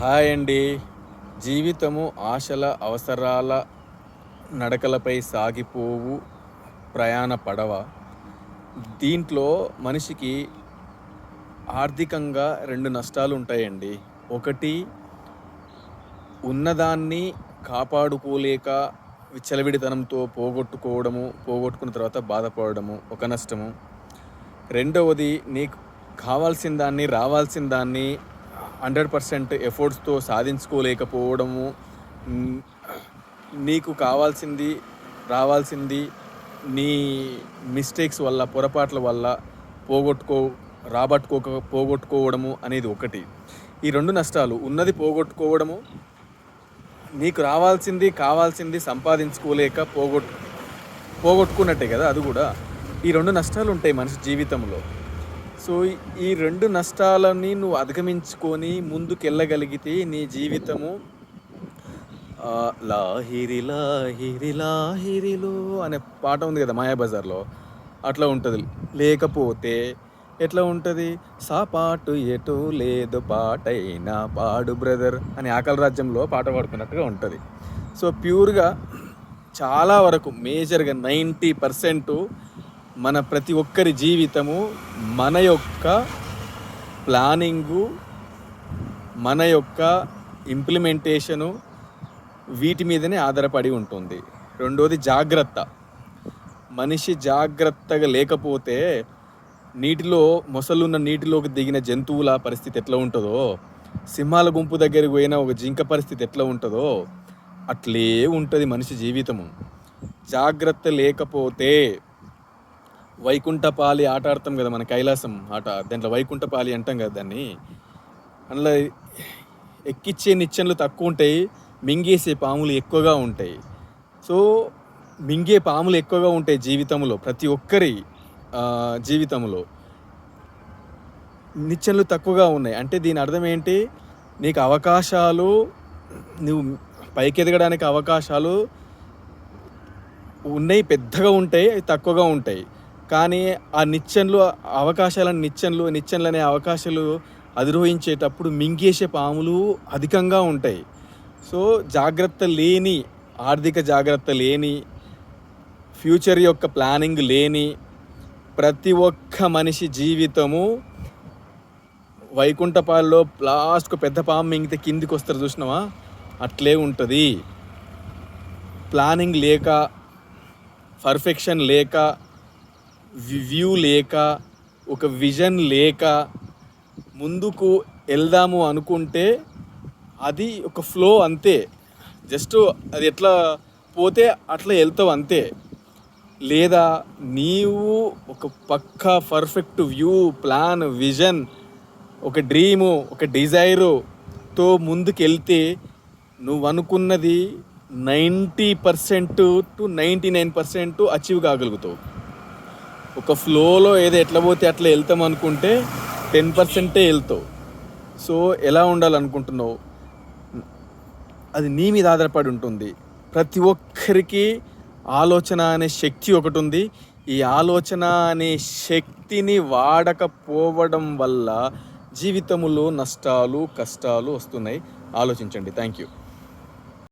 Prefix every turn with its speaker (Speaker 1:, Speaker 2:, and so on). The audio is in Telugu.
Speaker 1: హాయ్ అండి. జీవితము ఆశల అవసరాల నడకలపై సాగిపోవు ప్రయాణ పడవ. దీంట్లో మనిషికి ఆర్థికంగా రెండు నష్టాలు ఉంటాయండి. ఒకటి ఉన్నదాన్ని కాపాడుకోలేక విచ్చలవిడితనంతో పోగొట్టుకోవడము పోగొట్టుకున్న తర్వాత బాధపడము ఒక నష్టము. రెండవది నీకు కావాల్సిన దాన్ని రావాల్సిన దాన్ని హండ్రెడ్ పర్సెంట్ ఎఫర్ట్స్తో సాధించుకోలేకపోవడము నీకు కావాల్సింది రావాల్సింది నీ మిస్టేక్స్ వల్ల పొరపాట్ల వల్ల పోగొట్టుకో రాబట్టుకోక పోగొట్టుకోవడము అనేది ఒకటి. ఈ రెండు నష్టాలు ఉన్నది పోగొట్టుకోవడము నీకు రావాల్సింది కావాల్సింది సంపాదించుకోలేక పోగొట్టు పోగొట్టుకున్నట్టే కదా అది కూడా. ఈ రెండు నష్టాలు ఉంటాయి మనిషి జీవితంలో. సో ఈ- రెండు నష్టాలని నువ్వు అధిగమించుకొని ముందుకెళ్ళగలిగితే నీ జీవితము లాహిరి లాహిరి లాహిరిలో అనే పాట ఉంది కదా మాయాబజార్లో. అట్లా ఉంటుంది. లేకపోతే ఎట్లా ఉంటుంది? సా పాటు ఎటు లేదు పాటైనా పాడు బ్రదర్ అని ఆకలి రాజ్యంలో పాట పాడుకున్నట్టుగా ఉంటుంది. సో ప్యూర్గా చాలా వరకు మేజర్గా నైంటీ పర్సెంట్ మన ప్రతి ఒక్కరి జీవితము మన యొక్క ప్లానింగు మన యొక్క ఇంప్లిమెంటేషను వీటి మీదనే ఆధారపడి ఉంటుంది. రెండోది జాగ్రత్త. మనిషి జాగ్రత్తగా లేకపోతే నీటిలో మొసలున్న నీటిలోకి దిగిన జంతువుల పరిస్థితి ఎట్లా ఉంటుందో సింహాల గుంపు దగ్గరికి పోయిన ఒక జింక పరిస్థితి ఎట్లా ఉంటుందో అట్లే ఉంటుంది మనిషి జీవితము. జాగ్రత్త లేకపోతే వైకుంఠపాలి ఆట ఆడతాం కదా మన కైలాసం ఆట. దాంట్లో వైకుంఠపాలి అంటాం కదా దాన్ని. అందులో ఎక్కిచ్చే నిచ్చెనలు తక్కువ ఉంటాయి మింగేసే పాములు ఎక్కువగా ఉంటాయి. సో మింగే పాములు ఎక్కువగా ఉంటాయి జీవితంలో ప్రతి ఒక్కరి జీవితంలో. నిచ్చెనలు తక్కువగా ఉన్నాయి. అంటే దీని అర్థం ఏంటి? నీకు అవకాశాలు నువ్వు పైకి ఎదగడానికి అవకాశాలు ఉన్నాయి పెద్దగా ఉంటాయి అవి తక్కువగా ఉంటాయి. కానీ ఆ నిచ్చెన్లు అవకాశాలను నిచ్చెన్లు నిచ్చెన్లు అనే అవకాశాలు అధిరోహించేటప్పుడు మింగేసే పాములు అధికంగా ఉంటాయి. సో జాగ్రత్త లేని ఆర్థిక జాగ్రత్త లేని ఫ్యూచర్ యొక్క ప్లానింగ్ లేని ప్రతి ఒక్క మనిషి జీవితము వైకుంఠపాలలో లాస్ట్కు పెద్ద పాము మింగితే కిందికి వస్తారు చూసినావా? అట్లే ఉంటుంది. ప్లానింగ్ లేక పర్ఫెక్షన్ లేక వ్యూ లేక ఒక విజన్ లేక ముందుకు వెళ్దాము అనుకుంటే అది ఒక ఫ్లో అంతే. జస్ట్ అది ఎట్లా పోతే అట్లా వెళ్తావు అంతే. లేదా నీవు ఒక పక్కా పర్ఫెక్ట్ వ్యూ ప్లాన్ విజన్ ఒక డ్రీము ఒక డిజైరుతో ముందుకెళ్తే నువ్వు అనుకున్నది ninety percent to ninety nine percent achieve కాగలుగుతావు. ఒక ఫ్లోలో ఏదో ఎట్లా పోతే అట్లా వెళ్తాం అనుకుంటే టెన్ పర్సెంటే వెళ్తావు. సో ఎలా ఉండాలనుకుంటున్నావు? అది నీ మీద ఆధారపడి ఉంటుంది. ప్రతి ఒక్కరికి ఆలోచన అనే శక్తి ఒకటి ఉంది. ఈ ఆలోచన అనే శక్తిని వాడకపోవడం వల్ల జీవితంలో నష్టాలు కష్టాలు వస్తున్నాయి. ఆలోచించండి. Thank you